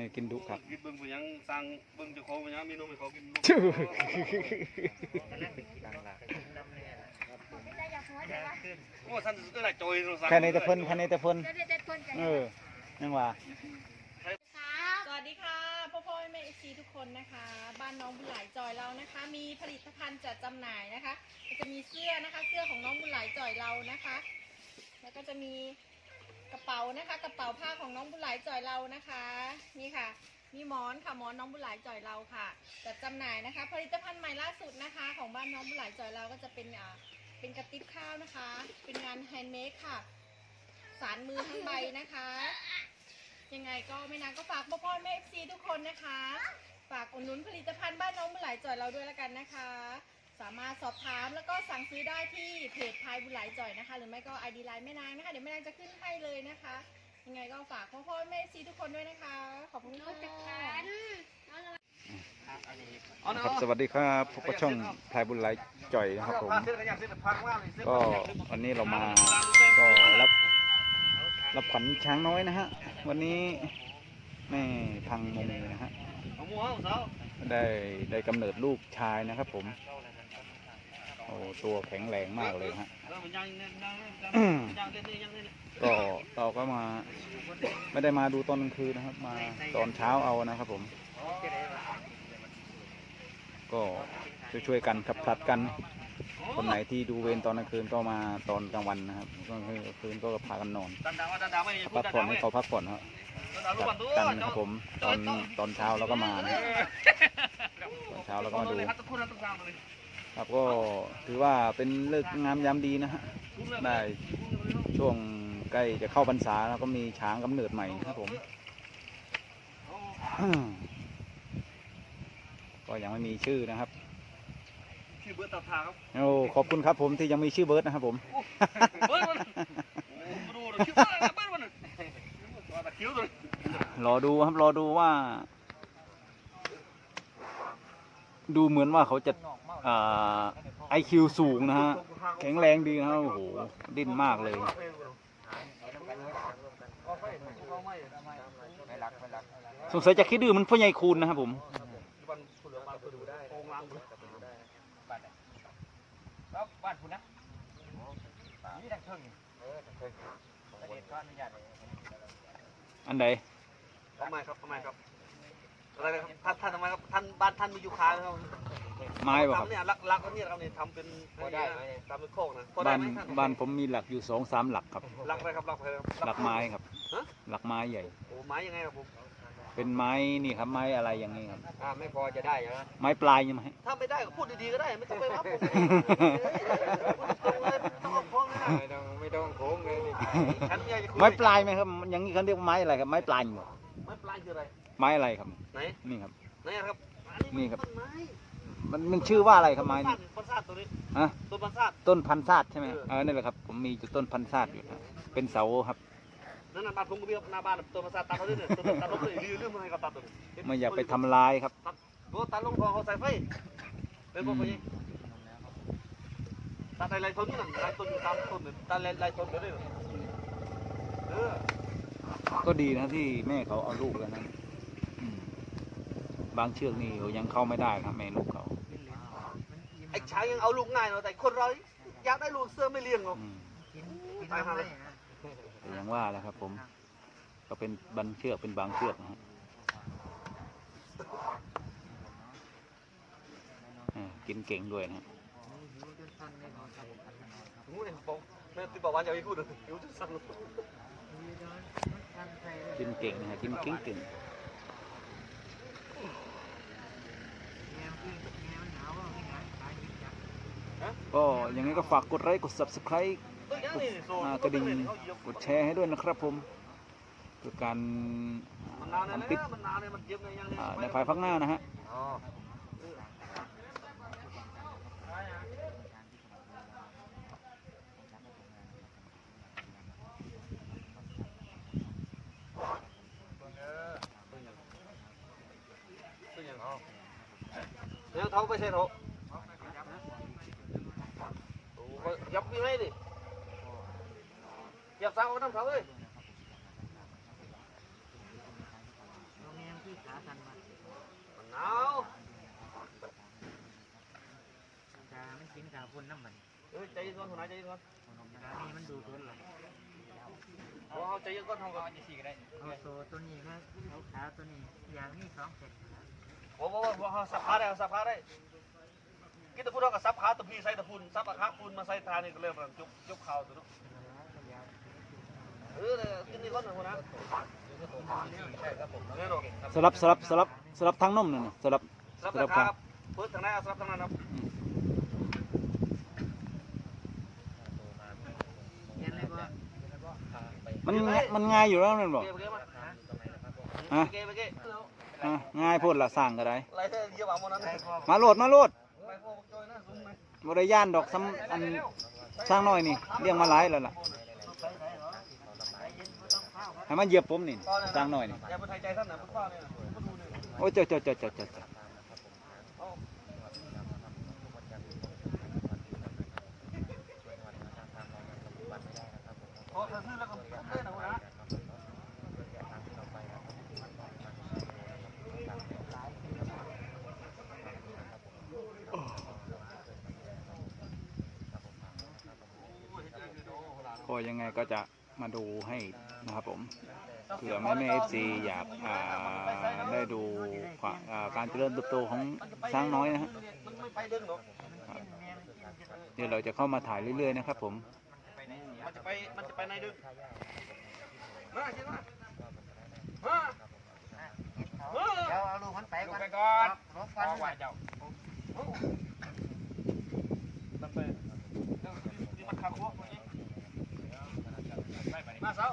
นี้กินดุครับกินเบิ่งไปยังสั่งเบิ่งเจ้าของไปยังมีนมให้เขากินลูกชื่อโอ้ท่านก็ได้จอยเราสั่งแค่นี้แต่เพิ่นแค่นี้แต่เพิ่นจะได้เด็ดคนใจเออยังว่าครับสวัสดีค่ะพ่อพ่อแม่แม่เอซีทุกคนนะคะ บ้านน้องบุญหลายจอยเรานะคะ มีผลิตภัณฑ์จัดจำหน่ายนะคะก็จะมีเสื้อนะคะ เสื้อของน้องบุญหลายจอยเรานะคะ แล้วก็จะมี กระเป๋านะคะ กระเป๋าผ้าของน้องบุญหลายจอยเรานะคะ นี่ค่ะ มีหมอนค่ะหมอนน้องบุญหลายจอยเราค่ะจัดจำหน่ายนะคะ ผลิตภัณฑ์ใหม่ล่าสุดนะคะ ของบ้านน้องบุญหลายจอยเราก็จะเป็นอ่าเป็นกระติบข้าวนะคะ เป็นงานแฮนด์เมดค่ะ สารมือทั้งใบนะคะ ยังไงก็ไม่นานก็ฝากพ่อพ่อแม่เอฟซีทุกคนนะคะ ฝากอุดหนุนผลิตภัณฑ์บ้านน้องบุญหลายจ่อยเราด้วยละกันนะคะ สามารถสอบถามแล้วก็สั่งซื้อได้ที่เพจพายบุหลายจ่อยนะคะ หรือไม่ก็ไอดีไลน์แม่นางนะคะ เดี๋ยวแม่นางจะขึ้นให้เลยนะคะ ยังไงก็ฝากพ่อพ่อแม่ซีทุกคนด้วยนะคะ ขอบคุณโน้ค่ะตจักรันเอานะครับสวัสดีครับพบกับช่องพายบุญไหลจ่อยนะครับผมก็วันนี้เรามาก็รับรับขวัญช้างน้อยนะฮะวันนี้แม่พังมงนะฮะได้ได้กำเนิดลูกชายนะครับผม โอ้ตัวแข็งแรงมากเลยฮะแล้วมันยังยังยังยังเด่นยังเด่นก็เราก็มา ไม่ได้มาดูตอนกลางคืนนะครับ มาตอนเช้าเอานะครับผม ก็ช่วยๆกันขับผลัดกันคนไหนที่ดูเวรตอนกลางคืนก็มาตอนกลางวันนะครับตอนกลางคืนก็พากันนอนดันดาวดันดาวไม่พักผ่อนให้เขาพักผ่อนครับดันดาวกัรู้ดก่อนตัวกันนะครับผมตอนตอนเช้าเราก็มานะครับตอนเช้าเราก็มาดูเลย ครับทุกคนต้องสั่งเลยครับก็ถือว่าเป็นเลิกษ์งามยามดีนะฮะได้ช่วงใกล้จะเข้าพรรษาแล้วก็มีช้างกำเนิดใหม่ครับผม ก็ยังไม่มีชื่อนะครับชื่อเบิร์ตตับทาครับโอ้ขอบคุณครับผมที่ยังมีชื่อเบิร์ดนะครับผมเบิร์ดมันมาดูชื่อเบิร์ดเบิร์ดมันว่าตะคิ้วตัวรอดูครับรอดูว่า ดูเหมือนว่าเขาจะไอคิวสูงนะฮะ แข็งแรงดีนะครับโอ้โห ดิ้นมากเลย สงสัยจะคิดดื้อมันพ่อใหญ่คูณนะครับผมวันคุณมาดูได้โองลางดูครับบ้านคุณนะนี่ดังเทิงเออดังเทิงประเด็นก็อนุญาตอันใดทำไมครับทำไมครับ อะไรนะครับท่านท่านทำไมครับท่านบ้านท่านมีอยู่ค้าไหมครับไม้บ่ครับ ทำเนี่ยรักรักเนี่ยครับเนี่ยทำเป็นทำเป็นโคกนะพอได้บ้านไหมท่านบ้านผมมีหลักอยู่สองสามหลักครับ รักอะไรครับรักอะไรครับหลักไม้ครับ ฮะหลักไม้ใหญ่ โอ้ไม้ยังไงครับผมเป็นไม้นี่ครับไม้อะไรอย่างนี้ครับ อ่าไม่พอจะได้ใช่ไหมไม้ปลายใช่ไหม ถ้าไม่ได้ก็พูดดีๆก็ได้ไม่ต้องไปวัดผมต้องเอาพ้องนะไม่ต้องไม่ต้องโค้งเลยดิ ฉันอยากจะคุยไม้ปลายไหมครับ อย่างนี้เขาเรียกว่าไม้อะไรครับ ไม้ปลายหมด ไม้ปลายคืออะไร ไม้อะไรครับ ไหนนี่ครับ ไหนครับนี่ครับ ต้นไม้มันมันชื่อว่าอะไรครับไม้นี่ต้นซาดตัวนี้ฮะต้นพันซาด ต้นพันธุ์ซาดใช่ไหมเออ เออนี่แหละครับ ผมมีจุดต้นพันธุ์ซาดอยู่นะเป็นเสาครับ นั่นน่ะบ้านผมก็มีหน้าบ้านต้นพันซาดตัดเขาด้วยเนี่ยต้นตัดลงเลยลืมลืมให้กับตัดตัวนี้ไม่อยากไปทำลายครับ โอ้ตัดลงพอเขาใส่ไฟเป็นพวกนี้ตัดอะไรต้นนี่น่ะลายต้นอยู่ตามต้นเนี่ยตัดลายต้นเดี๋ยวนี้เออ ก็ดีนะที่แม่เขาเอาลูกแล้วนะอืม บางเชือกนี่ยังเข้าไม่ได้ครับแม่ลูกเขาไอ้ช้างยังเอาลูกง่ายเนาะแต่คนเราอยากได้ลูกเสื้อไม่เลี้ยงหรอกอืมตายห่าเลยแต่อย่างว่าแหละครับ ผม ก็เป็นบางเชือกเป็นบางเชือกนะฮะอ่ากินเก่งด้วยนะฮะงูเนี่ยบอกแม่ติบอกว่าอย่าไปพูดเลยหิวจนสั่นเลยกินเก่งนะฮะกินเก่งเก่ง ก็ยังไงก็ฝากกดไลค์กด subscribe กดกระดิ่งกดแชร์ให้ด้วยนะครับผมเพื่อการทำคลิปนะมันนางยังอ่าในภายภาคหน้านะฮะ sáu mươi sen hộ dập như thế đi dập sao có năm sáu đi เอากามันกินกาคนน้ำมันเฮ้ยใจเย็อนหัวหาใจย็นก่อนกานี่มันดูตัวหลังเอาใจเย็นก่อนทำก่อนจะสี่ก็ได้เอาโซตัวนี้นะเอาขาตัวนี้อย่างนี้สองเส็จ โอ้โหเอาสับขาได้สับขาได้กินตะพูนเอากับสับขาตะพีใส่ตะพูนสับขาพูนมาใส่ทานี่ก็เริ่มจุบจุบเข่าตัวนู้นเออกินนี่ก่อนหน้าใช่ครับผมเออหรอกสลับสลับสลับสลับทั้งนมนั่นน่ะสลับสลับขาครับเปิดทางไหนเอาสับทางนั้นครับเห็นเลยบ่มันมันง่ายอยู่แล้วนั่นบอก เกมเกมมาฮะเกมเกมอะง่ายโพดละสร้างก็ได้ไรเธอเยี่ยมเอาหมดนั้นเลยมาโหลดมาโหลดไปพวกจอยนะซุ้มไหมบริย่านดอกซ้ำอันสร้างน้อยนี่เลี้ยงมาหลายแล้วล่ะให้มันเหยียบผมนี่สร้างน้อยนี่อย่าไปไทยใจท่านนะพุทธพ่อเนี่ยพุทธดูเนี่ยโอ้ยเจ้าเจ้าเจ้าเจ้าเจ้าเจ้า พอเธอซื้อแล้วก็เล่นนะหัวหน้า ก็ ยังไงก็จะมาดูให้นะครับผมเผื่อแม่แม่เอฟซีอยากอ่าได้ดูความอ่าการเจริญเติบโตของช้างน้อยนะฮะมันไม่ไปเด้งหรอกเดี๋ยวเราจะเข้ามาถ่ายเรื่อย ๆ นะครับผมมันจะไปมันจะไปในดึงมาชิมามามาเดี๋ยวเอาลูกมันไปก่อนไปก่อนรถฟันว่าเจ้า มันไปนี่มันขาโค้งนี่ มาเสา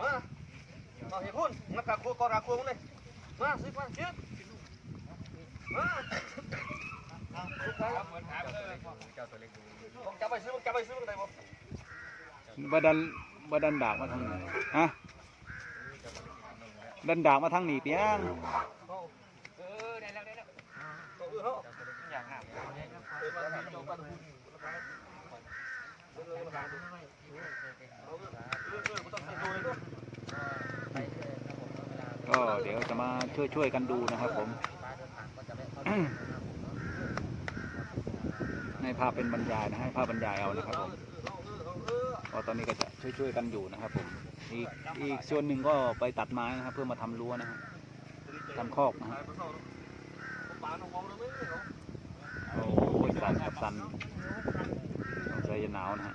มามาเฮ้ยคุณมันขาโค้งก็ขาโค้งเลยมาสิมาเจ็ดมาสุดท้ายผมจับไปซื้อผมจับไปซื้อมันได้บ่บดันบดันดากมาทางนี้ฮะดันดากมาทางนี้เปียงเออได้แล้วได้แล้วเออเนาะอย่างนั้นเออมาจบกันหูเออเออมาเออเออบ่ต้อ ก็เดี๋ยวจะมาช่วยช่วยๆกันดูนะครับผม ให้ภาพเป็นบรรยายนะให้ภาพบรรยายเอานะครับผมก็ตอนนี้ก็จะช่วยช่วยๆกันอยู่นะครับผมอีกอีกส่วนหนึ่งก็ไปตัดไม้นะครับ เพื่อมาทำรั้วนะฮะทำคอกนะฮะโอ้ยสันครับสันสงสัยจะหนาวนะฮะ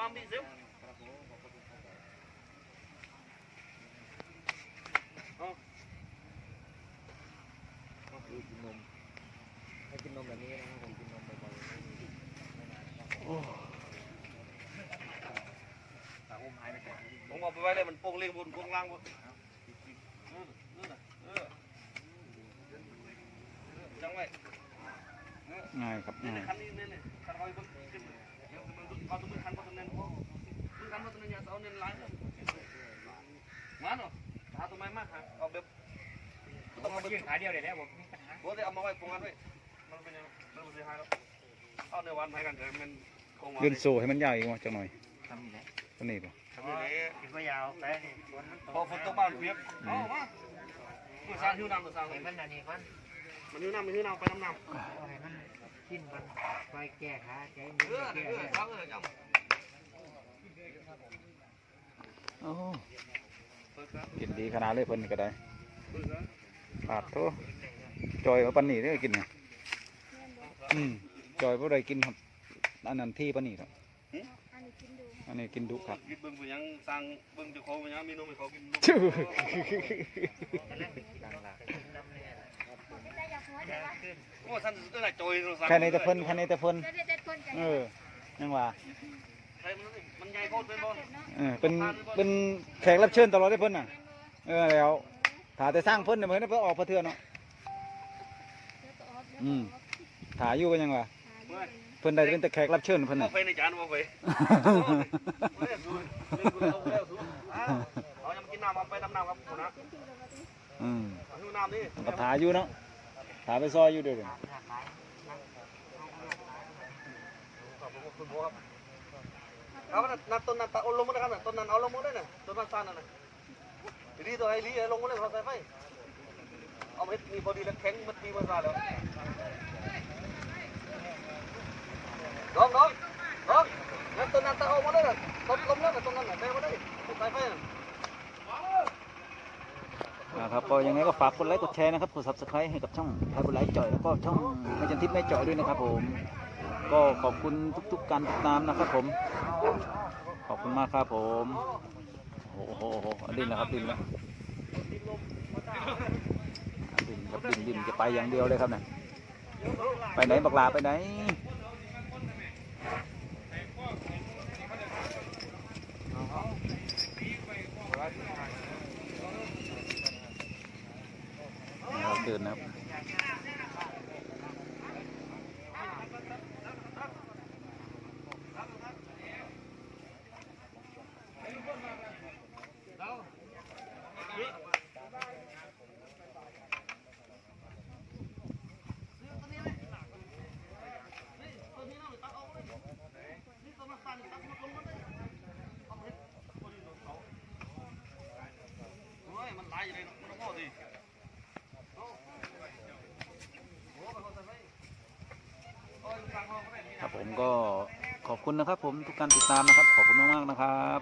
มามิซื้อ ให้กินนมแบบนี้นะครับผมกินนมบ่อยๆ ผมเอา ไปไว้เลยมันโป่งเลี้ยงบนโป่งล่างบนจังไว้ง่ายครับง่ายคันนี้เนี่ยคันเขาอยู่บนขึ้นเดี๋ยวมันเขาต้องมือคันเขาต้องเน้นมือคันเขาต้องเน้นอย่าเอาเน้นลายมาเนาะหาตัวไม้มากฮะเอาแบบต้องมายืนขาเดียวเลยแล้วผมมีปัญหาโอ้ยเอามาไว้ปรุงกันไว้มันเป็นยังมันเป็นยังไงแล้วเอาในวันให้กันเดี๋ยวมันคงเลื่อนโซ่ให้มันยาวอีกว่าจังหน่อยทำอย่างนี้ตัวนี้ป่ะทำอย่า งนี้คิดว่ายาวไปนี่ฝนมันตกพอฝนตกบ้านเปียกเอามามือสร้างหิ้วน้ำมือสร้างให้มันอันนี้ก่อนมันหิ้วน้ำมันหิ้วน้ำไปน้ำน้ำเอาให้มันกินก่อนไปแก้ขาแก้เออแก้เออครับเออจังโอ้กินดีขนาดเลยเพิ่นก็ได้ปาดโตจอยเอาปันนี่ได้อกินเนี่ยอืมจอยบ่ได้กินครับอันนั้นที่ปันนี่ครับ อันนี้กินดูค่ะอันนี้กินดุครับกินเบิ้งไปยังสร้างเบิ้งเจ้าของไปยังมีนมให้เขากินนมชื่อจะเล่นหลังๆน้ำเนี่ยไม่ได้อยากหูโอ้ท่านตัวไหนจอยโทรศัพท์แค่ในแต่เพิ่นแค่ในแต่เพิ่นจะได้แต่คนกันเออยังว่าใครมันมันใหญ่โคตรเป็นบ่เออเป็นเป็นแขกรับเชิญตลอดได้เพิ่นน่ะเออแล้วถ้าแต่สร้างเพิ่นเนี่ยเหมือนเพิ่นออกพระเทือนเนาะอืมถ่ายอยู่ก็ยังว่าเพิ่นได้เป็นแต่แขกรับเชิญเพิ่นบ่น่ะไปในจานบ่ไปเฮ้ยดูเล่นกูเอาแล้วสูเอายังกินน้ำเอาไปดำน้ำครับคุณนะอืมเอาหิวน้ำนี่ก็ถ่ายอยู่เนาะถ่ายไปซอยอยู่เด้อเอานั่นต้นนั้นเอาลงมาได้ครับต้นนั้นเอาลงมาได้น่ะต้นมันสั้นน่ะดีตัวไอ้ลีลงมาเลยเขาใส่ไฟเอาเม็ดมีพอดีแล้วแข็งมันดีมันซาแล้ว น้องน้องน้องงั้นต้นนั้นตะเอามาได้น่ะต้นลมแล้วน่ะต้นนั้นน่ะได้มาได้ใส่ไฟน่ะนะครับก็ยังไงก็ฝากกดไลค์กดแชร์นะครับกด subscribe ให้กับช่องไทยบุไลจ่อยแล้วก็ช่องไม่จันทิพย์ไม่จ่อยด้วยนะครับ ผม ก็ขอบคุณทุกๆการติดตามนะครับ ผม ขอบคุณมากครับผมโอ้โหโอ้โหดิ้นแล้วครับดิ้นแล้วดิ้นครับดิ้นดิ้นจะไปอย่างเดียวเลยครับเนี่ยไปไหนบักลาไปไหน นี่เรา เดินนะครับ โอ้ยมันตายอยู่เลยมันพ่อดิ คุณนะครับผมทุกการติดตามนะครับ ขอบคุณมากๆนะครับ